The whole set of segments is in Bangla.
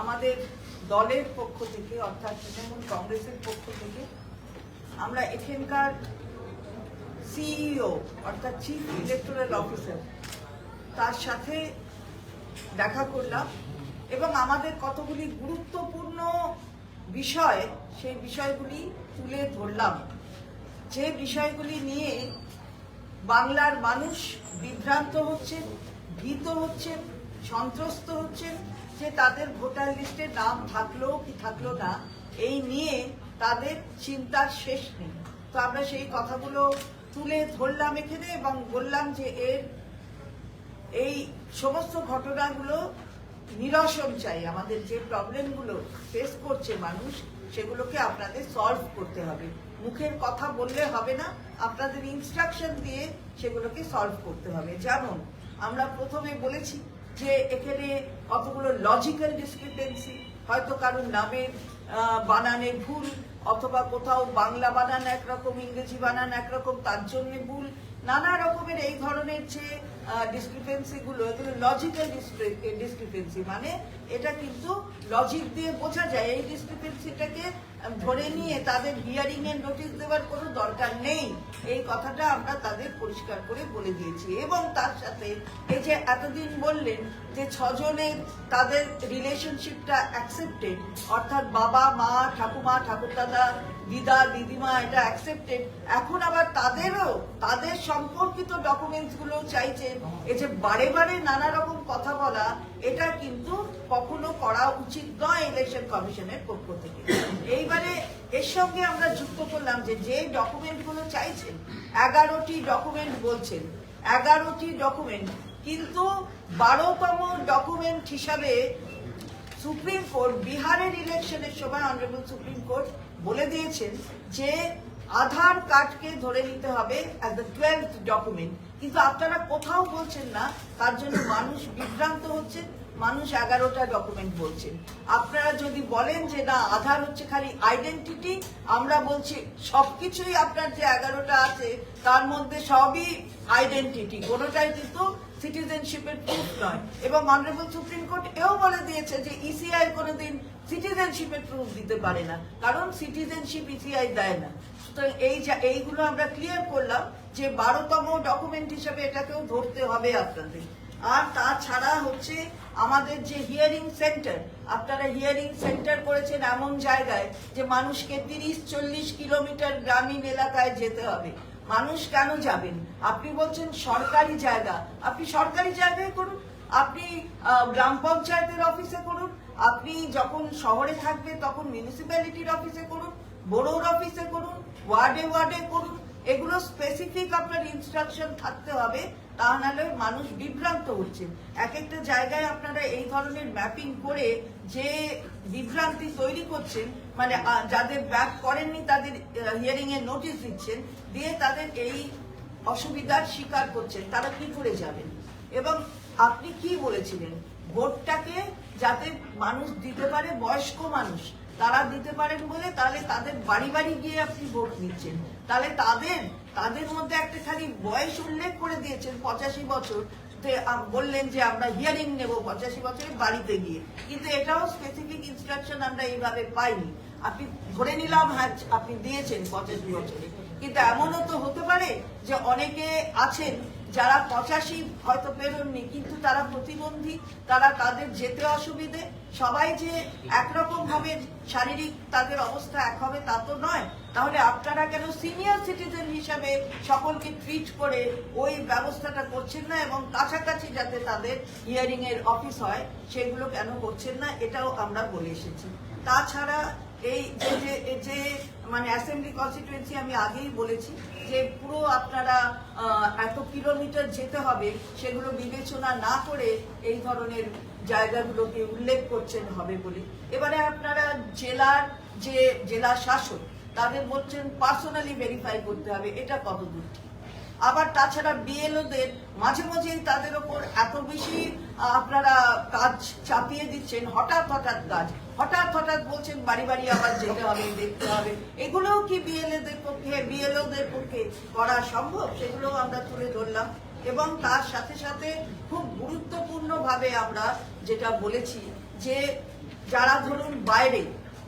আমাদের দলের পক্ষ থেকে, অর্থাৎ তৃণমূল কংগ্রেসের পক্ষ থেকে, আমরা এখানকার সিইও অর্থাৎ চিফ ইলেকটোরাল অফিসার তার সাথে দেখা করলাম এবং আমাদের কতগুলি গুরুত্বপূর্ণ বিষয়, সেই বিষয়গুলি তুলে ধরলাম। যে বিষয়গুলি নিয়ে বাংলার মানুষ বিভ্রান্ত হচ্ছেন, ভীত হচ্ছেন সন্ত্রস্ত হচ্ছেন যে তাদের ভোটার লিস্টে নাম থাকল কি থাকল না, এই নিয়ে তাদের চিন্তার শেষ নেই। তো আমরা সেই কথাগুলো তুলে ধরলাম এখানে এবং বললাম যে এর এই সমস্ত ঘটনাগুলো নিরসন চাই। আমাদের যে প্রবলেমগুলো ফেস করছে মানুষ, সেগুলোকে আপনাদের সলভ করতে হবে। মুখের কথা বললে হবে না, আপনাদের ইনস্ট্রাকশন দিয়ে সেগুলোকে সলভ করতে হবে। যেমন আমরা প্রথমে বলেছি যে এখানে কতগুলো লজিক্যাল ডিসক্রিপেন্সি হয়তো কারোর নামের বানানে ভুল, অথবা কোথাও বাংলা বানান একরকম, ইংরেজি বানান একরকম, তার জন্য ভুল, নানা রকমের এই ধরনের যে ডিসক্রিপেন্সি গুলো, এগুলো লজিক্যাল ডিসক্রিপেন্সি মানে এটা কিন্তু লজিক দিয়ে বোঝা যায়। এই ডিসক্রিপেন্সিটাকে ধরে নিয়ে তাদের হিয়ারিং এর নোটিশ দেওয়ার কোনো দরকার নেই। এই কথাটা আমরা তাদের পরিষ্কার করে বলে দিয়েছি। এবং তার সাথে এই যে এতদিন বললেন যে ছজনের তাদের রিলেশনশিপটা অ্যাকসেপ্টেড অর্থাৎ বাবা, মা, ঠাকুমা, ঠাকুরদাদা দিদা, দিদিমা, এটা অ্যাকসেপ্টেড এখন আবার তাদেরও, তাদের সম্পর্কিত ডকুমেন্টসগুলো চাইছে। এই যে বারে বারে নানা রকম কথা বলা, এটা কিন্তু কখনো করা উচিত নয় ইলেকশন কমিশনের পক্ষ থেকে। এইবারে এর সঙ্গে আমরা যুক্ত করলাম যে যে ডকুমেন্টগুলো চাইছেন এগারোটি ডকুমেন্ট বলছেন। এগারোটি ডকুমেন্ট কিন্তু বারোতম ডকুমেন্ট হিসাবে সুপ্রিম কোর্ট বিহারের ইলেকশনের সময় অনারেবল সুপ্রিম কোর্ট বলে দিয়েছেন যে আধার কার্ডকে ধরে নিতে হবে দ্য ডকুমেন্ট কিন্তু আপনারা কোথাও বলছেন না, তার জন্য মানুষ বিভ্রান্ত হচ্ছে, মানুষ এগারোটা ডকুমেন্ট বলছেন। আপনারা যদি বলেন যে না, আধার হচ্ছে খালি আইডেন্টিটি আমরা বলছি সবকিছুই আপনার যে এগারোটা আছে, তার মধ্যে সবই আইডেন্টিটি কোনোটাই কিন্তু সিটিজেনশিপের প্রুফ নয়। এবং অনারেবল সুপ্রিম কোর্ট এও বলে দিয়েছে যে ইসিআই কোনোদিন সিটিজেনশিপের প্রুফ দিতে পারে না। কারণ সিটিজেনশিপ ইসিআই দেয় না। সুতরাং এই যা- এইগুলো আমরা ক্লিয়ার করলাম যে বারোতম ডকুমেন্ট হিসেবে এটাকেও ধরতে হবে আপনাদের। আর তাছাড়া হচ্ছে আমাদের যে হিয়ারিং সেন্টার আপনারা হিয়ারিং সেন্টার করেছেন এমন জায়গায় যে মানুষকে তিরিশ, চল্লিশ কিলোমিটার গ্রামীণ এলাকায় যেতে হবে। মানুষ কেন যাবেন? আপনি বলছেন সরকারি জায়গা। আপনি সরকারি জায়গায় করুন, আপনি গ্রাম পঞ্চায়েতের অফিসে করুন, আপনি যখন শহরে থাকবে তখন মিউনিসিপ্যালিটির অফিসে করুন, বোরোর অফিসে করুন, ওয়ার্ডে ওয়ার্ডে করুন। এগুলো স্পেসিফিক আপনার ইনস্ট্রাকশন থাকতে হবে। তা নাহলে মানুষ বিভ্রান্ত হচ্ছে। এক একটা জায়গায় আপনারা এই ধরনের ম্যাপিং করে যে বিভ্রান্তি তৈরি করছেন মানে যাদের ব্যাক করেননি তাদের হিয়ারিং এর নোটিশ দিচ্ছেন, দিয়ে তাদের এই অসুবিধার শিকার করছেন, তারা কি করে যাবেন? এবং আপনি কি বলেছিলেন? ভোটটাকে যাতে মানুষ দিতে পারে, বয়স্ক মানুষ, তারা দিতে পারেন বলে তাহলে তাদের বাড়ি বাড়ি গিয়ে আপনি ভোট নিচ্ছেন। তাহলে তাদের তাদের মধ্যে একটা খালি বয়স উল্লেখ করে দিয়েছেন পঁচাশি বছর। বললেন যে আমরা হিয়ারিং নেব পঁচাশি বছরের বাড়িতে গিয়ে। কিন্তু এটাও স্পেসিফিক ইনস্ট্রাকশন আমরা এইভাবে পাইনি। আপনি ধরে নিলাম হ্যাঁ আপনি দিয়েছেন পঁচাশি বছরে। কিন্তু এমনও তো হতে পারে যে অনেকে আছেন যারা পঁচাশি হয়তো পেরোননি, কিন্তু তারা প্রতিবন্ধী, তারা তাদের যেতে অসুবিধে। সবাই যে একরকম ভাবে শারীরিক তাদের অবস্থা এক হবে তা তো নয়। তাহলে আপনারা কেন সিনিয়র সিটিজেন হিসাবে সকলকে ট্রিট করে ওই ব্যবস্থাটা করছেন না এবং কাছাকাছি যাতে তাদের হিয়ারিং এর অফিস হয়, সেগুলো কেন করছেন না, এটাও আমরা বলে এসেছি। তাছাড়া এই যে মানে অ্যাসেম্বলি কনস্টিটুয়েন্সি আমি আগেই বলেছি যে পুরো আপনারা এত কিলোমিটার যেতে হবে, সেগুলো বিবেচনা না করে এই ধরনের জায়গাগুলোকে উল্লেখ করছেন হবে বলে এবারে আপনারা জেলার যে জেলা শাসক, তাদের বলছেন পার্সোনালি ভেরিফাই করতে হবে, এটা কত দূর ঠিক? আবার তাছাড়া বিএলওদের মাঝে মাঝেই তাদের ওপর এত বেশি আপনারা কাজ চাপিয়ে দিচ্ছেন, হঠাৎ হঠাৎ কাজ, হঠাৎ হঠাৎ বলছেন বাড়ি বাড়ি আবার যেতে হবে, দেখতে হবে। এগুলোও কি বিএলএদের পক্ষে বিএলওদের পক্ষে করা সম্ভব? সেগুলোও আমরা তুলে ধরলাম। এবং তার সাথে সাথে খুব গুরুত্বপূর্ণভাবে আমরা যেটা বলেছি যে, যারা ধরুন বাইরে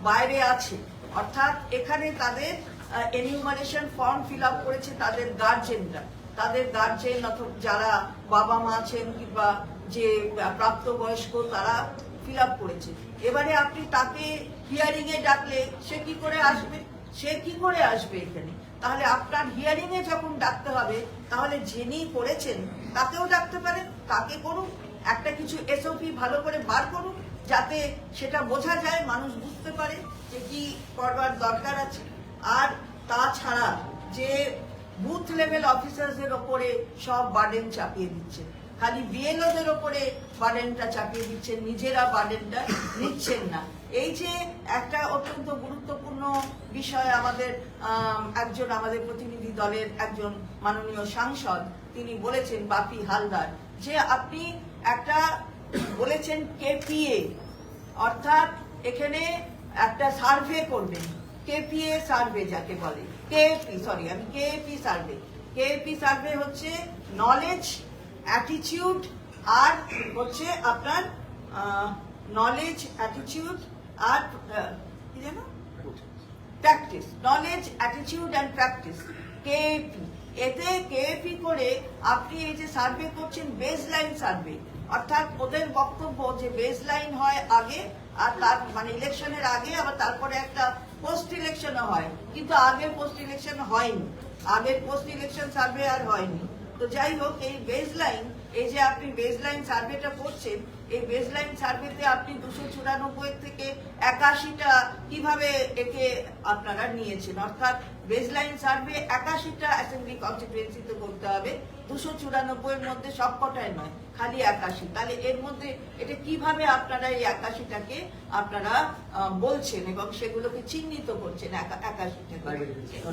বাইরে আছে, অর্থাৎ এখানে তাদের এনিউমারেশন ফর্ম ফিল আপ করেছে তাদের গার্জেনরা তাদের গার্জেন অথবা যারা বাবা মা আছেন কিংবা যে প্রাপ্তবয়স্ক, তারা ফিল আপ করেছে। এবারে আপনি তাকে হিয়ারিং এ ডাকলে সে কি করে আসবে? সে কি করে আসবে এখানে? তাহলে আপনার হিয়ারিং এ যখন ডাকতে হবে, তাহলে যিনি করেছেন, তাকেও ডাকতে পারেন, তাকে করুন, একটা কিছু এসওপি ভালো করে বার করুন, যাতে সেটা বোঝা যায়, মানুষ বুঝতে পারে যে কি করবার দরকার আছে। আর তাছাড়া যে বুথ লেভেল অফিসারদের ওপরে সব বার্ডেন চাপিয়ে দিচ্ছে। খালি বিএলওদের ওপরে বার্ডেনটা চাপিয়ে দিচ্ছেন নিজেরা বার্ডেনটা নিচ্ছেন না। এই যে একটা অত্যন্ত গুরুত্বপূর্ণ বিষয় আমাদের আম, একজন আমাদের প্রতিনিধি দলের একজন মাননীয় সাংসদ তিনি বলেছেন বাপি হালদার যে আপনি একটা বলেছেন কেপিএ অর্থাৎ এখানে একটা সার্ভে করবেন। কেপিএ সার্ভে যাকে বলে, কেপি সরি আমি কেপি সার্ভে। কেপি সার্ভে হচ্ছে নলেজ অ্যাটিটিউড আর হচ্ছে আপনার নলেজ অ্যাটিটিউড আর কি যেন? Practice knowledge attitude and practice KAP এতে কেএপি করে আপনি এই যে সার্ভে করছেন বেস লাইন সার্ভে, অর্থাৎ ওদের বক্তব্য যে বেস লাইন হয় আগে, আর তার মানে ইলেকশনের আগে, আবার তারপরে একটা পোস্ট ইলেকশনও হয়। কিন্তু আগের পোস্ট ইলেকশন হয়নি। আগের পোস্ট ইলেকশন সার্ভে আর হয়নি। তো যাই হোক, এই বেস লাইন এই যে আপনি বেস লাইন সার্ভেটা করছেন, এই বেস লাইন সার্ভেতে আপনি দুশো চুরানব্বই থেকে একাশিটা কীভাবে একে আপনারা নিয়েছেন? অর্থাৎ বেস লাইন সার্ভে একাশিটা অ্যাসেম্বলি কনস্টিটুয়েন্সিতে করতে হবে। দুশো চুরানব্বই এর মধ্যে সবকটাই নয় খালি একাশি। তাহলে এর মধ্যে এটা কীভাবে আপনারা এই একাশিটাকে আপনারা বলছেন এবং সেগুলোকে চিহ্নিত করছেন একা- একাশিটাকে?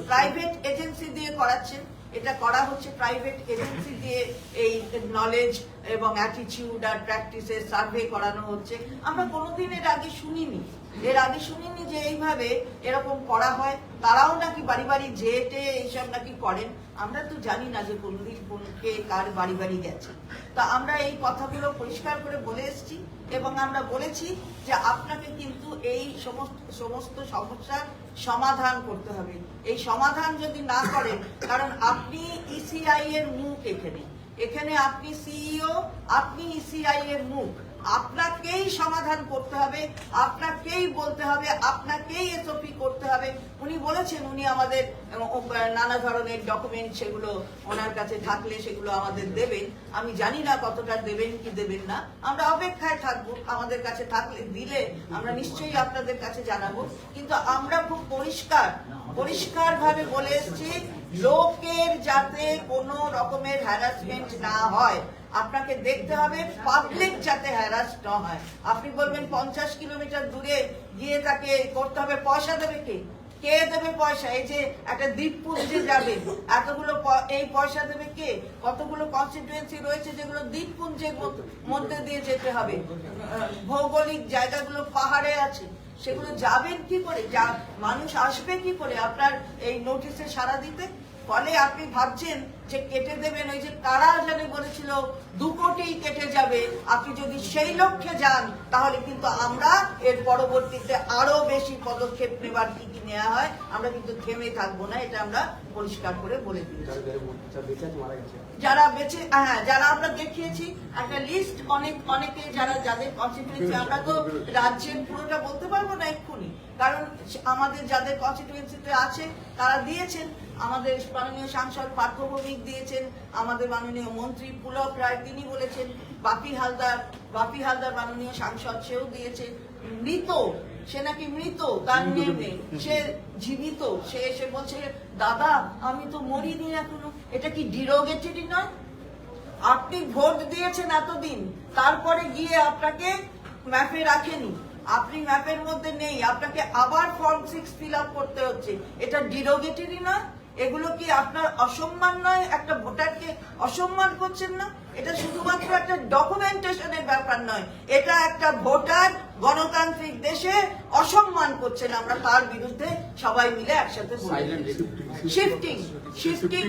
প্রাইভেট এজেন্সি দিয়ে করাচ্ছেন। এটা করা হচ্ছে প্রাইভেট এজেন্সি দিয়ে এই নলেজ এবং অ্যাটিটিউড আর প্র্যাকটিসের সার্ভে করানো হচ্ছে। আমরা কোনোদিন এর আগে শুনিনি। এর আগে শুনিনি যে এইভাবে এরকম করা হয়। তারাও নাকি বাড়ি বাড়ি যেটে এইসব নাকি করেন। আমরা তো জানি না যে কোনদিন কোনকে কার বাড়ি বাড়ি গেছে। তা আমরা এই কথাগুলো পরিষ্কার করে বলে এসেছি এবং আমরা বলেছি যে আপনাকে কিন্তু এই সমস্ত সমস্ত সমস্যার সমাধান করতে হবে। এই সমাধান যদি না করেন, কারণ আপনি ইসিআই এর মুখ এখানে। এখানে আপনি সিইও আপনি ইসিআই এর মুখ। আপনাকেই সমাধান করতে হবে, আপনাকেই বলতে হবে, আপনাকেই এসওপি করতে হবে। উনি বলেছেন, উনি আমাদের নানা ধরনের ডকুমেন্ট সেগুলো ওনার কাছে থাকলে সেগুলো আমাদের দেবেন। আমি জানি না কতটা দেবেন কি দেবেন না। আমরা অপেক্ষায় থাকব, আমাদের কাছে থাকলে, দিলে আমরা নিশ্চয়ই আপনাদের কাছে জানাব। কিন্তু আমরা খুব পরিষ্কার পরিষ্কার ভাবে বলে এসেছি, লোকের যাতে কোনো রকমের হ্যারাসমেন্ট না হয়। আপনাকে দেখতে হবে পাবলিক যাতে হ্যারাস না হয়। আপনি বলবেন পঞ্চাশ কিলোমিটার দূরে গিয়ে তাকে করতে হবে পয়সা দেবে কে? কে দেবে পয়সা? এই যে একটা দ্বীপপুঞ্জে যাবে, এতগুলো এই পয়সা দেবে কে? কতগুলো কনস্টিটুয়েন্সি রয়েছে যেগুলো দ্বীপপুঞ্জের মধ্য- দিয়ে যেতে হবে? ভৌগোলিক জায়গাগুলো পাহাড়ে আছে, সেগুলো যাবেন কি করে? যা, মানুষ আসবে কি করে আপনার এই নোটিশে সাড়া দিতে? ফলে আপনি ভাবছেন যে কেটে দেবেন ওই যে কারা জানে বলেছিল দু কোটি কেটে যাবে। আপনি যদি সেই লক্ষ্যে যান তাহলে কিন্তু আমরা এর পরবর্তীতে আরও বেশি পদক্ষেপ নেবার কি কি নেওয়া হয় আমরা কিন্তু থেমে থাকব না এটা আমরা পরিষ্কার করে বলে দিয়েছি যারা বেঁচে হ্যাঁ যারা আমরা দেখিয়েছি একটা লিস্ট অনেক অনেকে যারা যাদের কনস্টিটুয়েন্সি আমরা তো রাজ্যের পুরোটা বলতে পারব না এক্ষুনি। কারণ আমাদের যাদের কনস্টিটুয়েন্সিতে আছে তারা দিয়েছেন। আমাদের মাননীয় সাংসদ পার্থ ভৌমিক দিয়েছেন আমাদের মাননীয় মন্ত্রী পুলক রায় তিনি বলেছেন বাপি হালদার বাপি হালদার মাননীয় সাংসদ সেও দিয়েছে মৃত সে নাকি মৃত তার নেম নেই। সে জীবিত সে এসে বলছে দাদা আমি তো মরিনি এখনও। এটা কি ডিরোগেটরি নয়? আপনি ভোট দিয়েছেন এতদিন তারপরে গিয়ে আপনাকে ম্যাপে রাখেনি। আপনি ম্যাপের মধ্যে নেই আপনাকে আবার ফর্ম সিক্স ফিল আপ করতে হচ্ছে। এটা ডিরোগেটরি না এগুলো কি আপনার অসম্মান নয়? একটা ভোটারকে অসম্মান করছেন না? এটা শুধুমাত্র একটা ডকুমেন্টেশনের ব্যাপার নয়। এটা একটা ভোটার গণতান্ত্রিক দেশে অসম্মান করছেন। আমরা তার বিরুদ্ধে সবাই মিলে একসাথে শিফটিং শিফটিং।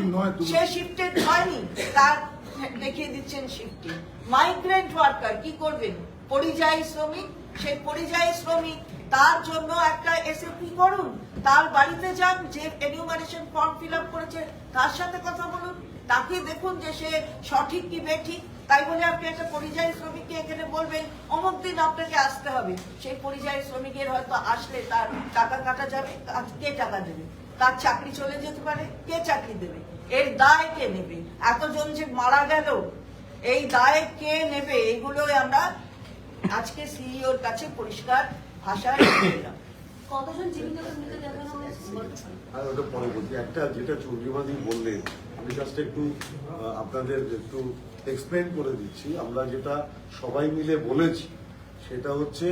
সে শিফটেড হয়নি। তার দেখিয়ে দিচ্ছেন শিফটিং মাইগ্রেন্ট ওয়ার্কার কি করবেন? পরিযায়ী শ্রমিক? সেই পরিযায়ী শ্রমিক তার জন্য একটা এসএপি করুন। তার বাড়িতে যান, যে এনিউমারেশন ফর্ম ফিল আপ করেছে, তার সাথে কথা বলুন। তাকে দেখুন যে সে সঠিক কি বেঠিক। তাই বলে আপনি একটা পরিযায়ী শ্রমিককে এখানে বলবেন, অমুক দিন আপনাকে আসতে হবে। সেই পরিযায়ী শ্রমিকের হয়তো আসলে তার টাকা কাটা যাবে কে টাকা দেবে? তার চাকরি চলে যেতে পারে, কে চাকরি দেবে? এর দায় কে নেবে? এতজন যে মারা গেল, এই দায় কে নেবে? এগুলোই আমরা আজকে সিইওর কাছে পরিষ্কার ভাষায় বললাম বললেন আমি জাস্ট একটু আপনাদের একটু এক্সপ্লেন করে দিচ্ছি। আমরা যেটা সবাই মিলে বলেছি সেটা হচ্ছে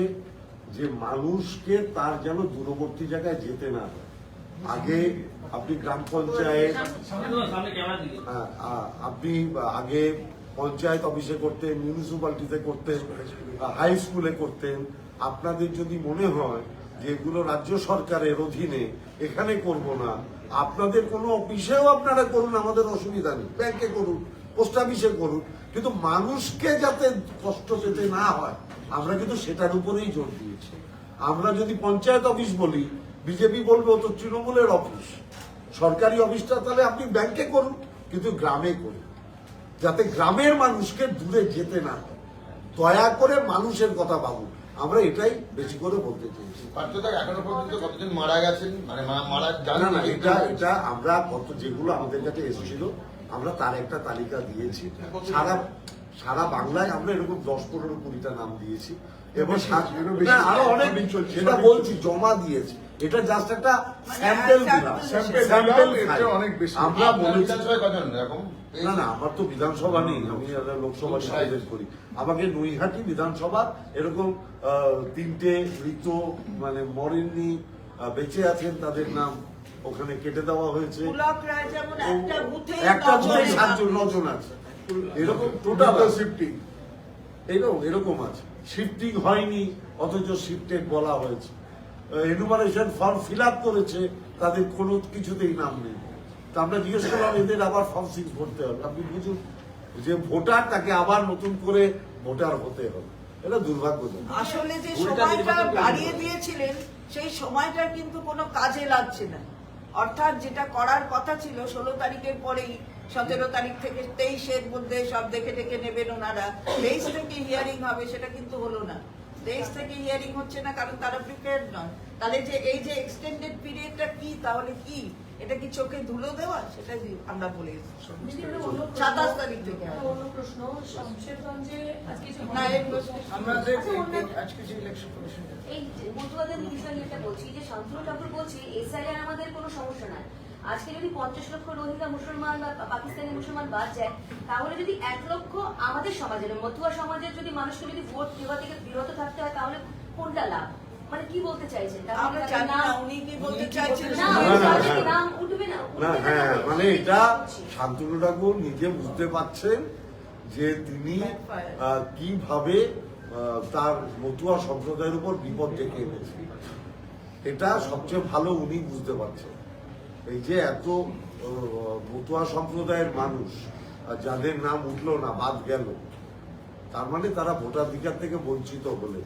যে মানুষকে তার যেন দূরবর্তী জায়গায় যেতে না আগে আপনি গ্রাম পঞ্চায়েত হ্যাঁ, আপনি আগে পঞ্চায়েত অফিসে করতেন মিউনিসিপালিটিতে করতেন হাই স্কুলে করতেন। আপনাদের যদি মনে হয় যে এগুলো রাজ্য সরকারের অধীনে এখানে করব না। আপনাদের কোনো অফিসেও আপনারা করুন, আমাদের অসুবিধা নেই। ব্যাংকে করুন, পোস্ট অফিসে করুন। কিন্তু মানুষকে যাতে কষ্ট পেতে না হয়, আমরা কিন্তু সেটার উপরেই জোর দিয়েছি। আমরা যদি পঞ্চায়েত অফিস বলি, বিজেপি বলবে তো তৃণমূলের অফিস। সরকারি অফিসটা তাহলে আপনি ব্যাংকে করুন, কিন্তু গ্রামে করুন। যাতে গ্রামের মানুষকে দূরে যেতে না হয়। দয়া করে মানুষের কথা ভাবুন। আমরা এটাই বেশি করে বলতে চাইছি। এখনও পর্যন্ত কতজন মারা গেছেন? মানে মারা না না এটা এটা আমরা কত যেগুলো আমাদের কাছে এসেছিল আমরা তার একটা তালিকা দিয়েছি। সারা সারা বাংলায় আমরা এরকম দশ পনেরো কুড়িটা নাম দিয়েছি। এবং সাত- বেশি আরও অনেক সেটা বলছি জমা দিয়েছি। এটা জাস্ট একটা স্যাম্পেল দিলাম। স্যাম্পেল দিলাম, এটা অনেক বেশি। আমরা বলেছি না না আমার তো বিধানসভা নেই। আমি লোকসভা করি। আমাকে নৈহাটি বিধানসভা এরকম তিনটে মৃত মানে মরেননি বেঁচে আছেন তাদের নাম ওখানে কেটে দেওয়া হয়েছে। একটা বুথে একটা সাতজন নজন আছে। এরকম টোটাল শিফটিং এরকম এরকম আছে। শিফটিং হয়নি অথচ শিফটেড বলা হয়েছে। এনুমারেশন ফর্ম ফিল আপ করেছে তাদের কোনো কিছুতেই নাম নেই। তা আমরা জিজ্ঞেস করলাম এদের আবার ফর্ম সিক্স ভরতে হবে। আপনি বুঝুন যে ভোটার তাকে আবার নতুন করে ভোটার হতে হবে। এটা দুর্ভাগ্যজনক। আসলে যে সময়টা বাড়িয়ে দিয়েছিলেন সেই সময়টা কিন্তু কোনো কাজে লাগছে না। অর্থাৎ যেটা করার কথা ছিল ষোলো তারিখের পরেই সতেরো তারিখ থেকে তেইশের মধ্যে সব দেখে দেখে নেবেন ওনারা। তেইশ থেকে হিয়ারিং হবে সেটা কিন্তু হলো না। তেইশ থেকে হিয়ারিং হচ্ছে না কারণ তারা প্রিপেয়ার্ড নয়। তাহলে যে এই যে এক্সটেন্ডেড পিরিয়ডটা কি তাহলে কি? এটা কি চোখে ধুলো দেওয়া? সেটা আমরা বলে সাতাশ তারিখ থেকে। আমাদের আচ্ছা, আজকে যে ইলেকশন কমিশন এই বলছি যে শান্তনু ঠাকুর বলছি এসআইআর আমাদের কোনো সমস্যা নাই। আজকে যদি পঞ্চাশ লক্ষ রোহিঙ্গা মুসলমান বা পাকিস্তানি মুসলমান বাদ যায় তাহলে যদি এক লক্ষ আমাদের সমাজের মতুয়া সমাজের যদি মানুষকে যদি ভোট দেওয়া থেকে বিরত থাকতে হয় তাহলে কোনটা লাভ? মানে কি বলতে চাইছেন? না হ্যাঁ। মানে এটা শান্তনু ঠাকুর নিজে বুঝতে পারছেন যে তিনি আহ, কীভাবে আহ, তার মতুয়া সম্প্রদায়ের উপর বিপদ ডেকে এনেছেন এটা সবচেয়ে ভালো উনি বুঝতে পারছেন। এই যে এত মতুয়া সম্প্রদায়ের মানুষ যাদের নাম উঠল না বাদ গেল তার মানে তারা ভোটাধিকার থেকে বঞ্চিত হলে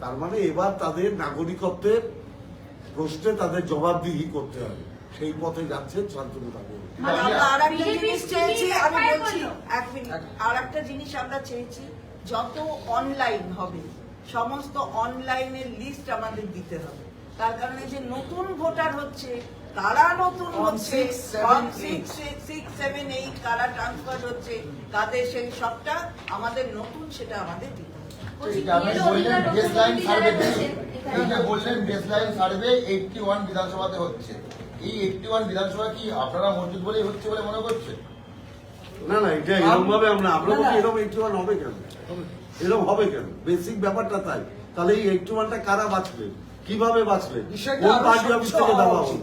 তার মানে এবার তাদের নাগরিকত্বের প্রশ্নে তাদের জবাবদিহি করতে হবে। সেই পথে শান্তনু ঠাকুর। মিনিট আর একটা জিনিস আমরা চেয়েছি যত অনলাইন হবে সমস্ত অনলাইনের লিস্ট আমাদের দিতে হবে। তার কারণে যে নতুন ভোটার হচ্ছে কারা নতুন হচ্ছে সিক্স সিক্স সেভেন এইট কারা ট্রান্সফার হচ্ছে তাদের সেই সবটা আমাদের নতুন সেটা আমাদের দিতে বললেন সার্ভে এইটটি ওয়ান বিধানসভাতে হচ্ছে। এই এইটটি ওয়ান বিধানসভা কি আপনারা মজবুত বলেই হচ্ছে বলে মনে করছেন না না এটা এরকম ভাবে আমরা আমরা এরকম এইটটি ওয়ান হবে কেন? এরকম হবে কেন? বেসিক ব্যাপারটা তাই। তাহলে এই এইটটি ওয়ানটা কারা বাঁচলেন কীভাবে বাঁচবে কোন পার্টি অফিস থেকে দেওয়া উচিত।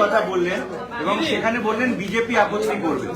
কথা বললেন এবং সেখানে বললেন বিজেপি আপত্তি করবে